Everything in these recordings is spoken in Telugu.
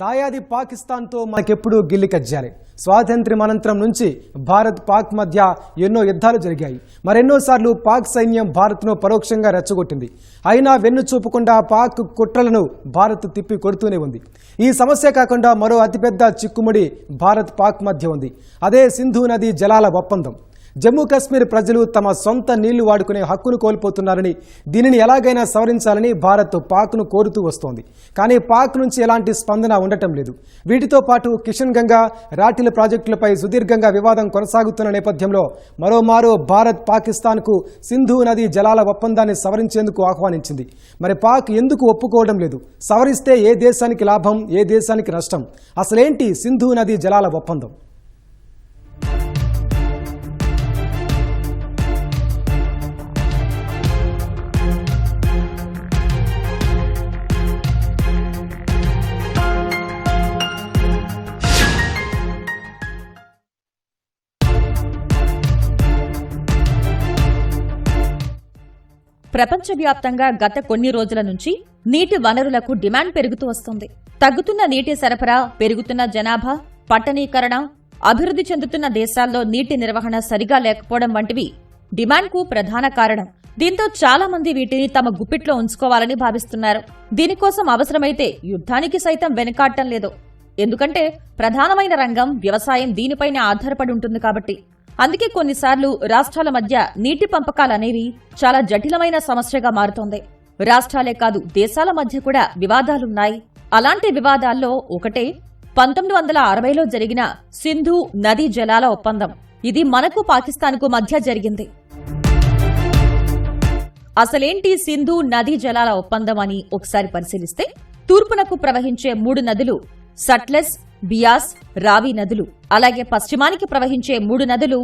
దాయాది పాకిస్తాన్తో మనకెప్పుడు గిల్లి కజ్జాలి. స్వాతంత్ర్యం అనంతరం నుంచి భారత్ పాక్ మధ్య ఎన్నో యుద్ధాలు జరిగాయి. మరెన్నోసార్లు పాక్ సైన్యం భారత్ను పరోక్షంగా రెచ్చగొట్టింది. అయినా వెన్ను చూపకుండా పాక్ కుట్రలను భారత్ తిప్పి కొడుతూనే ఉంది. ఈ సమస్య కాకుండా మరో అతిపెద్ద చిక్కుముడి భారత్ పాక్ మధ్య ఉంది. అదే సింధు నది జలాల ఒప్పందం. జమ్మూ కాశ్మీర్ ప్రజలు తమ సొంత నీళ్ళు వాడుకునే హక్కును కోల్పోతున్నారని దీనిని ఎలాగైనా సవరించాలని భారత్ పాక్ను కోరుతూ వస్తోంది. కానీ పాక్ నుంచి ఎలాంటి స్పందన ఉండటం లేదు. వీటితో పాటు కిషన్ గంగా రాటిల ప్రాజెక్టులపై సుదీర్ఘంగా వివాదం కొనసాగుతున్న నేపథ్యంలో మరోమారో భారత్ పాకిస్తాన్కు సింధు నది జలాల ఒప్పందాన్ని సవరించేందుకు ఆహ్వానించింది. మరి పాక్ ఎందుకు ఒప్పుకోవడం లేదు? సవరిస్తే ఏ దేశానికి లాభం ఏ దేశానికి నష్టం? అసలేంటి సింధు నది జలాల ఒప్పందం? ప్రపంచవ్యాప్తంగా గత కొన్ని రోజుల నుంచి నీటి వనరులకు డిమాండ్ పెరుగుతూ వస్తుంది. తగ్గుతున్న నీటి సరఫరా పెరుగుతున్న జనాభా పట్టణీకరణ అభివృద్ధి చెందుతున్న దేశాల్లో నీటి నిర్వహణ సరిగా లేకపోవడం వంటివి డిమాండ్కు ప్రధాన కారణం. దీంతో చాలా మంది వీటిని తమ గుప్పిట్లో ఉంచుకోవాలని భావిస్తున్నారు. దీనికోసం అవసరమైతే యుద్ధానికి సైతం వెనుకాడటం లేదు. ఎందుకంటే ప్రధానమైన రంగం వ్యవసాయం దీనిపైనే ఆధారపడి ఉంటుంది కాబట్టి. అందుకే కొన్నిసార్లు రాష్ట్రాల మధ్య నీటి పంపకాలనేవి చాలా జటిలమైన సమస్యగా మారుతోంది. రాష్ట్రాలే కాదు దేశాల మధ్య కూడా వివాదాలున్నాయి. అలాంటి వివాదాల్లో ఒకటే పంతొమ్మిది వందల అరవైలో జరిగిన సింధు నదీ జలాల ఒప్పందం. ఇది మనకు పాకిస్తాన్కు మధ్య జరిగింది. అసలేంటి సింధు నదీ జలాల ఒప్పందం అని ఒకసారి పరిశీలిస్తే తూర్పునకు ప్రవహించే మూడు నదులు సట్లెస్ బియాస్ రావి నదులు. అలాగే పశ్చిమానికి ప్రవహించే మూడు నదులు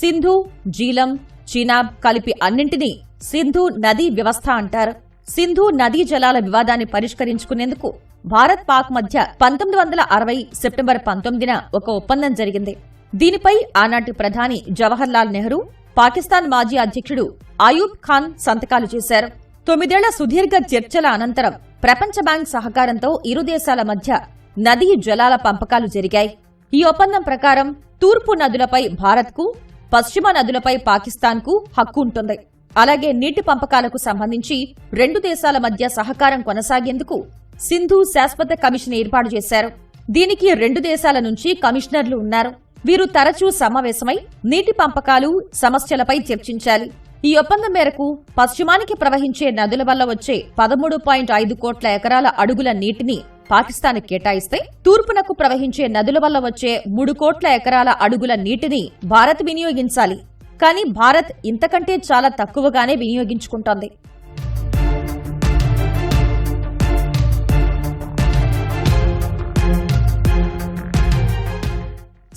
సింధు జీలం చీనాబ్ కలిపి అన్నింటినీ సింధు నదీ వ్యవస్థ అంటారు. సింధు నదీ జలాల వివాదాన్ని పరిష్కరించుకునేందుకు భారత్ పాక్ మధ్య పంతొమ్మిది వందల అరవై సెప్టెంబర్ పంతొమ్మిదిన ఒక ఒప్పందం జరిగింది. దీనిపై ఆనాటి ప్రధాని జవహర్ లాల్ నెహ్రూ పాకిస్తాన్ మాజీ అధ్యక్షుడు అయూబ్ ఖాన్ సంతకాలు చేశారు. తొమ్మిదేళ్ళ సుదీర్ఘ చర్చల అనంతరం ప్రపంచ బ్యాంక్ సహకారంతో ఇరు దేశాల మధ్య నదీ జలాల పంపకాలు జరిగాయి. ఈ ఒప్పందం ప్రకారం తూర్పు నదులపై భారత్కు పశ్చిమ నదులపై పాకిస్తాన్కు హక్కు ఉంటుంది. అలాగే నీటి పంపకాలకు సంబంధించి రెండు దేశాల మధ్య సహకారం కొనసాగేందుకు సింధు శాశ్వత కమిషన్ ఏర్పాటు చేశారు. దీనికి రెండు దేశాల నుంచి కమిషనర్లు ఉన్నారు. వీరు తరచూ సమావేశమై నీటి పంపకాలు సమస్యలపై చర్చించాలి. ఈ ఒప్పందం మేరకు పశ్చిమానికి ప్రవహించే నదుల వల్ల వచ్చే పదమూడు పాయింట్ ఐదు కోట్ల ఎకరాల అడుగుల నీటిని పాకిస్తాన్ కేటాయిస్తే తూర్పునకు ప్రవహించే నదుల వల్ల వచ్చే మూడు కోట్ల ఎకరాల అడుగుల నీటిని భారత్ వినియోగించాలి. కానీ భారత్ ఇంతకంటే చాలా తక్కువగానే వినియోగించుకుంటోంది.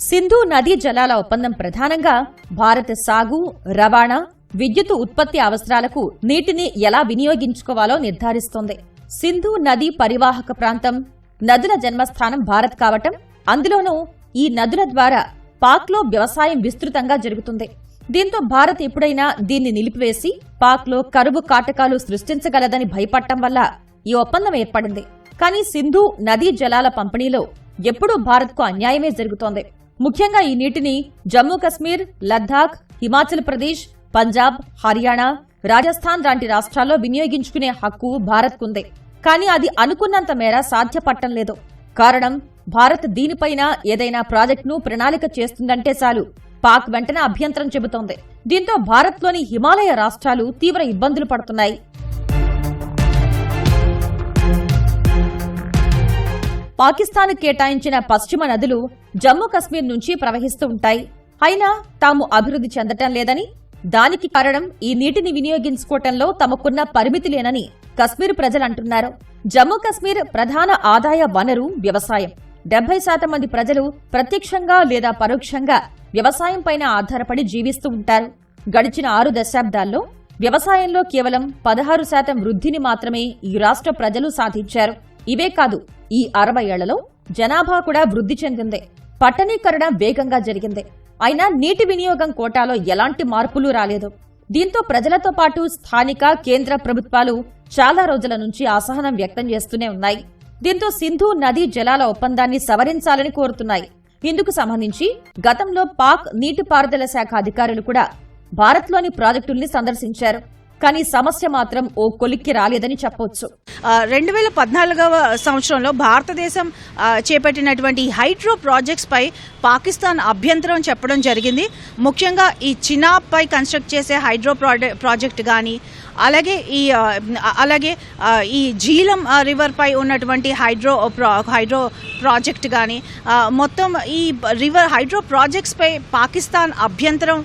సింధు నదీ జలాల ఒప్పందం ప్రధానంగా భారత సాగు రవాణా విద్యుత్ ఉత్పత్తి అవసరాలకు నీటిని ఎలా వినియోగించుకోవాలో నిర్ధారిస్తోంది. సింధు నదీ పరివాహక ప్రాంతం నదుల జన్మస్థానం భారత్ కావటం అందులోనూ ఈ నదుల ద్వారా పాక్లో వ్యవసాయం విస్తృతంగా జరుగుతుంది. దీంతో భారత్ ఎప్పుడైనా దీన్ని నిలిపివేసి పాక్లో కరువు కాటకాలు సృష్టించగలదని భయపడటం వల్ల ఈ ఒప్పందం ఏర్పడింది. కానీ సింధు నదీ జలాల పంపిణీలో ఎప్పుడూ భారత్కు అన్యాయమే జరుగుతోంది. ముఖ్యంగా ఈ నీటిని జమ్మూ కశ్మీర్ లద్దాఖ్ హిమాచల్ ప్రదేశ్ పంజాబ్ హర్యానా రాజస్థాన్ లాంటి రాష్ట్రాల్లో వినియోగించుకునే హక్కు భారత్కుంది. కానీ అది అనుకున్నంత మేర సాధ్యపట్టం లేదు. కారణం భారత్ దీనిపైన ఏదైనా ప్రాజెక్టును ప్రణాళిక చేస్తుందంటే చాలు. పాక్ వెంటనే అభ్యంతరం చెబుతోంది. దీంతో భారత్లోని హిమాలయ రాష్ట్రాలు తీవ్ర ఇబ్బందులు పడుతున్నాయి. పాకిస్తాన్ కేటాయించిన పశ్చిమ నదులు జమ్మూ కశ్మీర్ నుంచి ప్రవహిస్తూ ఉంటాయి. అయినా తాము అభివృద్ధి చెందటం లేదని దానికి కారణం ఈ నీటిని వినియోగించుకోవటంలో తమకున్న పరిమితిలేనని కశ్మీర్ ప్రజలు అంటున్నారు జమ్మూ కశ్మీర్ ప్రధాన ఆదాయ వనరు వ్యవసాయం. డెబ్బై శాతం మంది ప్రజలు ప్రత్యక్షంగా లేదా పరోక్షంగా వ్యవసాయంపైన ఆధారపడి జీవిస్తూ ఉంటారు. గడిచిన ఆరు దశాబ్దాల్లో వ్యవసాయంలో కేవలం పదహారు శాతం వృద్ధిని మాత్రమే ఈ రాష్ట్ర ప్రజలు సాధించారు. ఇవే కాదు ఈ అరవై ఏళ్ళలో జనాభా కూడా వృద్ధి చెందింది. పట్టణీకరణ వేగంగా జరిగింది. అయినా నీటి వినియోగం కోటాలో ఎలాంటి మార్పులు రాలేదు. దీంతో ప్రజలతో పాటు స్థానిక కేంద్ర ప్రభుత్వాలు చాలా రోజుల నుంచి అసహనం వ్యక్తం చేస్తూనే ఉన్నాయి. దీంతో సింధు నదీ జలాల ఒప్పందాన్ని సవరించాలని కోరుతున్నాయి. ఇందుకు సంబంధించి గతంలో పాక్ నీటిపారుదల శాఖ అధికారులు కూడా భారత్లోని ప్రాజెక్టుల్ని సందర్శించారు. కానీ సమస్య మాత్రం ఓ కొలిక్కి రాలేదని చెప్పొచ్చు రెండు వేల పద్నాలుగవ సంవత్సరంలో భారతదేశం చేపట్టినటువంటి హైడ్రో ప్రాజెక్ట్స్ పై పాకిస్తాన్ అభ్యంతరం చెప్పడం జరిగింది. ముఖ్యంగా ఈ చినాబ్పై కన్స్ట్రక్ట్ చేసే హైడ్రో ప్రాజెక్ట్ కానీ అలాగే ఈ అలాగే ఈ జీలం రివర్పై రివర్ పై ఉన్నటువంటి హైడ్రో ప్రా హైడ్రో ప్రాజెక్ట్ కానీ మొత్తం ఈ రివర్ హైడ్రో ప్రాజెక్ట్స్ పై పాకిస్తాన్ అభ్యంతరం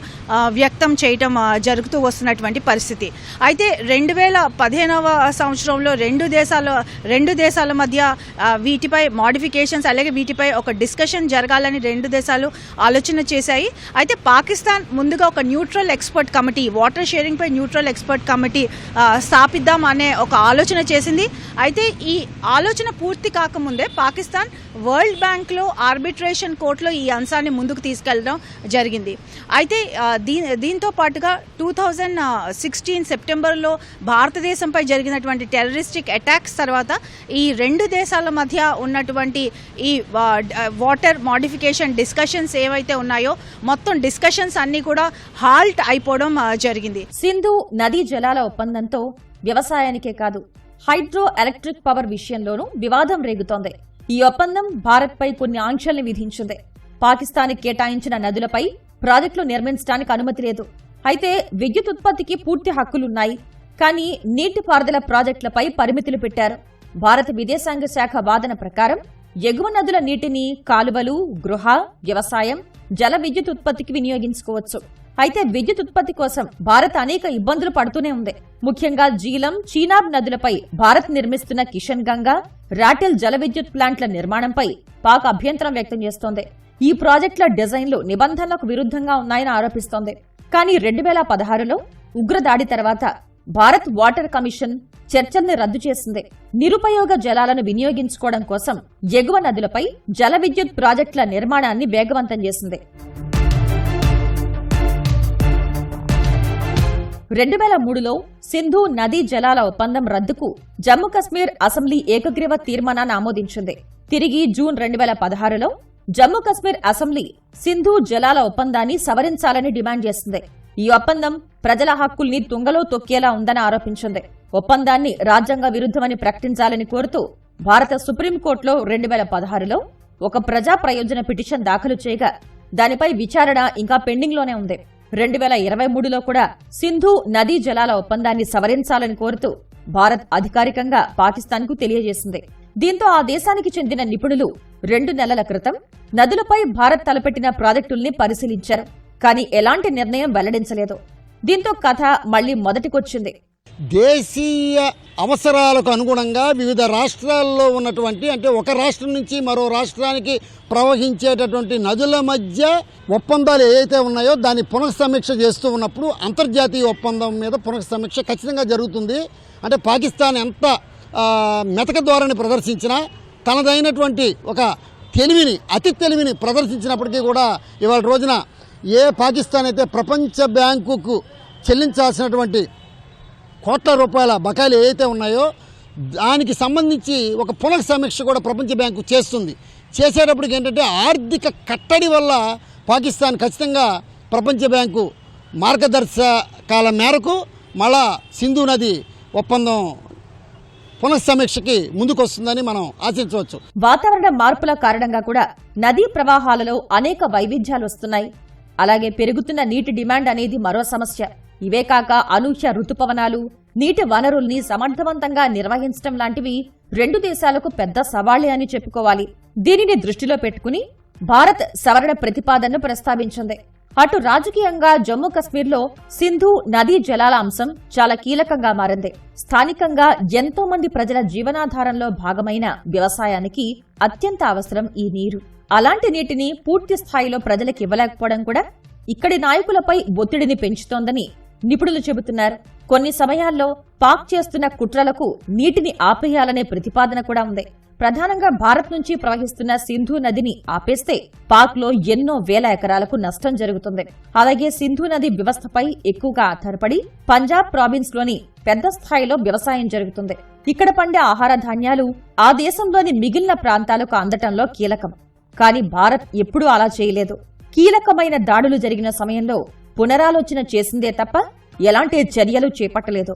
వ్యక్తం చేయటం జరుగుతూ వస్తున్నటువంటి పరిస్థితి. అయితే రెండు వేల పదిహేనవ సంవత్సరంలో రెండు దేశాల రెండు దేశాల మధ్య వీటిపై మాడిఫికేషన్స్ అలాగే వీటిపై ఒక డిస్కషన్ జరగాలని రెండు దేశాలు ఆలోచన చేశాయి. అయితే పాకిస్తాన్ ముందుగా ఒక neutral expert committee water sharing పై న్యూట్రల్ ఎక్స్పర్ట్ కమిటీ ఆ, స్థాపిద్దాం అనే ఒక ఆలోచన చేసింది. అయితే ఈ ఆలోచన పూర్తి కాకముందే పాకిస్తాన్ వరల్డ్ బ్యాంక్లో ఆర్బిట్రేషన్ కోర్టులో ఈ అంశాన్ని ముందుకు తీసుకెళ్ళడం జరిగింది. అయితే దీ దీంతో పాటుగా టూ థౌజండ్ సిక్స్టీన్ సెప్టెంబర్లో భారతదేశంపై జరిగినటువంటి టెర్రరిస్టిక్ అటాక్స్ తర్వాత ఈ రెండు దేశాల మధ్య ఉన్నటువంటి ఈ వాటర్ మోడిఫికేషన్ డిస్కషన్స్ ఏవైతే ఉన్నాయో మొత్తం డిస్కషన్స్ అన్నీ కూడా హాల్ట్ అయిపోవడం జరిగింది. సింధు నదీ జలాల ఒప్పందంతో వ్యవసాయానికే కాదు హైడ్రో ఎలక్ట్రిక్ పవర్ విషయంలోనూ వివాదం రేగుతోంది. ఈ ఒప్పందం భారత్పై కొన్ని ఆంక్షల్ని విధించింది. పాకిస్తాన్ కేటాయించిన నదులపై ప్రాజెక్టులు నిర్మించడానికి అనుమతి లేదు. అయితే విద్యుత్ ఉత్పత్తికి పూర్తి హక్కులున్నాయి. కానీ నీటిపారుదల ప్రాజెక్టులపై పరిమితులు పెట్టారు. భారత విదేశాంగ శాఖ వాదన ప్రకారం ఎగువ నదుల నీటిని కాలువలు గృహ వ్యవసాయం జల విద్యుత్ ఉత్పత్తికి వినియోగించుకోవచ్చు. అయితే విద్యుత్ ఉత్పత్తి కోసం భారత్ అనేక ఇబ్బందులు పడుతూనే ఉంది. ముఖ్యంగా జీలం చీనాబ్ నదులపై భారత్ నిర్మిస్తున్న కిషన్ గంగా రాటెల్ జల విద్యుత్ ప్లాంట్ల నిర్మాణంపై పాక్ అభ్యంతరం వ్యక్తం చేస్తోంది. ఈ ప్రాజెక్టుల డిజైన్లు నిబంధనలకు విరుద్ధంగా ఉన్నాయని ఆరోపిస్తోంది. కానీ రెండు వేల పదహారులో ఉగ్రదాడి తర్వాత భారత్ వాటర్ కమిషన్ చర్చల్ని రద్దు చేసింది. నిరుపయోగ జలాలను వినియోగించుకోవడం కోసం ఎగువ నదులపై జల విద్యుత్ ప్రాజెక్టుల నిర్మాణాన్ని వేగవంతం చేసింది. రెండు వేల మూడులో సింధు నదీ జలాల ఒప్పందం రద్దుకు జమ్మూ కశ్మీర్ అసెంబ్లీ ఏకగ్రీవ తీర్మానాన్ని ఆమోదించింది. తిరిగి జూన్ రెండు వేల పదహారులో జమ్మూ కశ్మీర్ అసెంబ్లీ సింధు జలాల ఒప్పందాన్ని సవరించాలని డిమాండ్ చేసింది. ఈ ఒప్పందం ప్రజల హక్కుల్ని తుంగలో తొక్కేలా ఉందని ఆరోపించింది. ఒప్పందాన్ని రాజ్యాంగ విరుద్ధమని ప్రకటించాలని కోరుతూ భారత సుప్రీంకోర్టులో రెండు వేల పదహారులో ఒక ప్రజా ప్రయోజన పిటిషన్ దాఖలు చేయగా దానిపై విచారణ ఇంకా పెండింగ్లోనే ఉంది. రెండు వేల ఇరవై మూడులో కూడా సింధు నదీ జలాల ఒప్పందాన్ని సవరించాలని కోరుతూ భారత్ అధికారికంగా పాకిస్తాన్కు తెలియజేసింది. దీంతో ఆ దేశానికి చెందిన నిపుణులు రెండు నెలల క్రితం నదులపై భారత్ తలపెట్టిన ప్రాజెక్టుల్ని పరిశీలించారు కానీ ఎలాంటి నిర్ణయం వెల్లడించలేదు. దీంతో కథ మళ్ళీ మొదటికొచ్చింది. దేశీయ అవసరాలకు అనుగుణంగా వివిధ రాష్ట్రాల్లో ఉన్నటువంటి అంటే ఒక రాష్ట్రం నుంచి మరో రాష్ట్రానికి ప్రవహించేటటువంటి నదుల మధ్య ఒప్పందాలు ఏవైతే ఉన్నాయో దాన్ని పునఃసమీక్ష చేస్తూ ఉన్నప్పుడు అంతర్జాతీయ ఒప్పందం మీద పునఃసమీక్ష ఖచ్చితంగా జరుగుతుంది. అంటే పాకిస్తాన్ ఎంత మెతక ధోరణి ప్రదర్శించినా తనదైనటువంటి ఒక తెలివిని అతి తెలివిని ప్రదర్శించినప్పటికీ కూడా ఇవాళ రోజున ఏ పాకిస్తాన్ అయితే ప్రపంచ బ్యాంకుకు చెల్లించాల్సినటువంటి కోట్ల రూపాయల బకాయిలు ఏవైతే ఉన్నాయో దానికి సంబంధించి ఒక పునఃసమీక్ష కూడా ప్రపంచ బ్యాంకు చేస్తుంది. చేసేటప్పటికి ఏంటంటే ఆర్థిక కట్టడి వల్ల పాకిస్తాన్ ఖచ్చితంగా ప్రపంచ బ్యాంకు మార్గదర్శకాల మేరకు మళ్ళా సింధు నది ఒప్పందం పునఃసమీక్షకి ముందుకొస్తుందని మనం ఆశించవచ్చు. వాతావరణ మార్పుల కారణంగా కూడా నదీ ప్రవాహాలలో అనేక వైవిధ్యాలు వస్తున్నాయి. అలాగే పెరుగుతున్న నీటి డిమాండ్ అనేది మరో సమస్య. ఇవే కాక అనూహ్య రుతుపవనాలు నీటి వనరుల్ని సమర్థవంతంగా నిర్వహించడం లాంటివి రెండు దేశాలకు పెద్ద సవాళ్ళే అని చెప్పుకోవాలి. దీనిని దృష్టిలో పెట్టుకుని భారత్ సవరణ ప్రతిపాదనను ప్రస్తావించింది. అటు రాజకీయంగా జమ్మూ కశ్మీర్లో సింధు నదీ జలాల అంశం చాలా కీలకంగా మారింది. స్థానికంగా ఎంతో మంది ప్రజల జీవనాధారంలో భాగమైన వ్యవసాయానికి అత్యంత అవసరం ఈ నీరు. అలాంటి నీటిని పూర్తి స్థాయిలో ప్రజలకు ఇవ్వలేకపోవడం కూడా ఇక్కడి నాయకులపై ఒత్తిడిని పెంచుతోందని నిపుణులు చెబుతున్నారు. కొన్ని సమయాల్లో పాక్ చేస్తున్న కుట్రలకు నీటిని ఆపేయాలనే ప్రతిపాదన కూడా ఉంది. ప్రధానంగా భారత్ నుంచి ప్రవహిస్తున్న సింధు నదిని ఆపేస్తే పాక్లో ఎన్నో వేల ఎకరాలకు నష్టం జరుగుతుంది. అలాగే సింధు నది వ్యవస్థపై ఎక్కువగా ఆధారపడి పంజాబ్ ప్రావిన్స్లోని పెద్ద స్థాయిలో వ్యవసాయం జరుగుతుంది. ఇక్కడ పండే ఆహార ధాన్యాలు ఆ దేశంలోని మిగిలిన ప్రాంతాలకు అందటంలో కీలకం. కానీ భారత్ ఎప్పుడూ అలా చేయలేదు. కీలకమైన దాడులు జరిగిన సమయంలో పునరాలోచన చేసిందే తప్ప ఎలాంటి చర్యలు చేపట్టలేదు.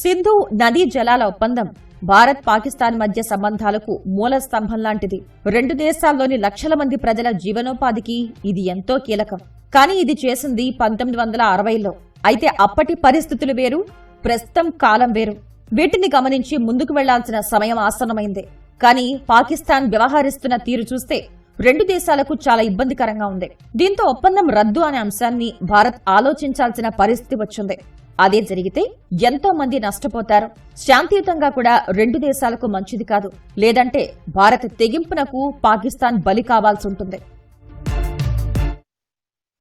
సింధు నదీ జలాల ఒప్పందం భారత్ పాకిస్తాన్ మధ్య సంబంధాలకు మూల స్తంభం లాంటిది. రెండు దేశాల్లోని లక్షల మంది ప్రజల జీవనోపాధికి ఇది ఎంతో కీలకం. కానీ ఇది చేసింది పంతొమ్మిది వందల అరవైలో. అయితే అప్పటి పరిస్థితులు వేరు ప్రస్తుతం కాలం వేరు. వీటిని గమనించి ముందుకు వెళ్ళాల్సిన సమయం ఆసన్నమైంది. కానీ పాకిస్తాన్ వ్యవహరిస్తున్న తీరు చూస్తే రెండు దేశాలకు చాలా ఇబ్బందికరంగా ఉంది. దీంతో ఒప్పందం రద్దు అనే అంశాన్ని భారత్ ఆలోచించాల్సిన పరిస్థితి వచ్చింది. అదే జరిగితే ఎంతో మంది నష్టపోతారు. శాంతియుతంగా కూడా రెండు దేశాలకు మంచిది కాదు. లేదంటే భారత్ తెగింపునకు పాకిస్తాన్ బలి కావాల్సి ఉంటుంది.